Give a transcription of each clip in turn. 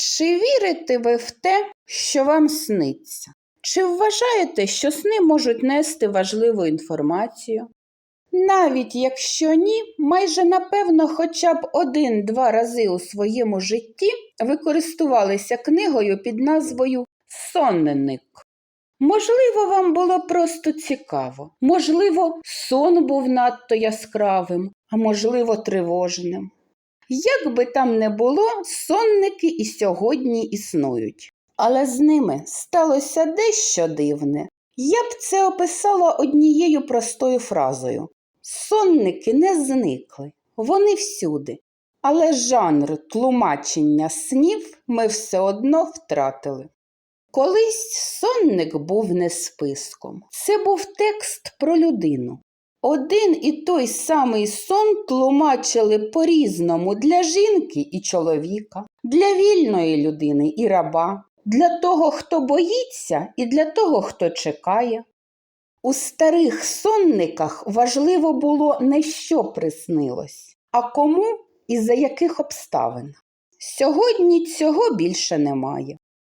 Чи вірите ви в те, що вам сниться? Чи вважаєте, що сни можуть нести важливу інформацію? Навіть якщо ні, майже напевно хоча б один-два рази у своєму житті ви користувалися книгою під назвою Сонник. Можливо, вам було просто цікаво, можливо, сон був надто яскравим, а можливо, тривожним. Як би там не було, сонники і сьогодні існують. Але з ними сталося дещо дивне. Я б це описала однією простою фразою: сонники не зникли, вони всюди. Але жанр тлумачення снів ми все одно втратили. Колись сонник був не списком. Це був текст про людину. Один і той самий сон тлумачили по-різному для жінки і чоловіка, для вільної людини і раба, для того, хто боїться, і для того, хто чекає. У старих сонниках важливо було не що приснилось, а кому і за яких обставин. Сьогодні цього більше немає.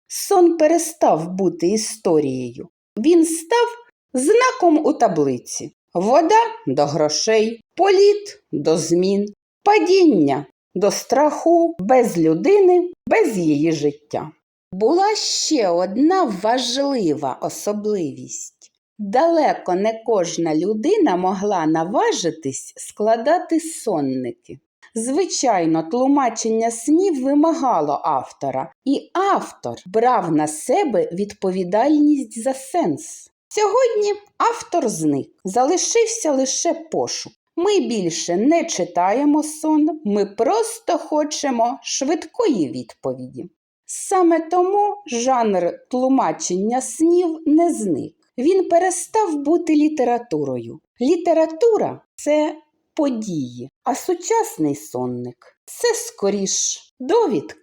Сон перестав бути історією. Він став знаком у таблиці. Вода до грошей, політ до змін, падіння до страху, без людини, без її життя. Була ще одна важлива особливість. Далеко не кожна людина могла наважитись складати сонники. Звичайно, тлумачення снів вимагало автора, і автор брав на себе відповідальність за сенс. Сьогодні автор зник, залишився лише пошук. Ми більше не читаємо сон, ми просто хочемо швидкої відповіді. Саме тому жанр тлумачення снів не зник. Він перестав бути літературою. Література це події, а сучасний сонник це скоріш довідка.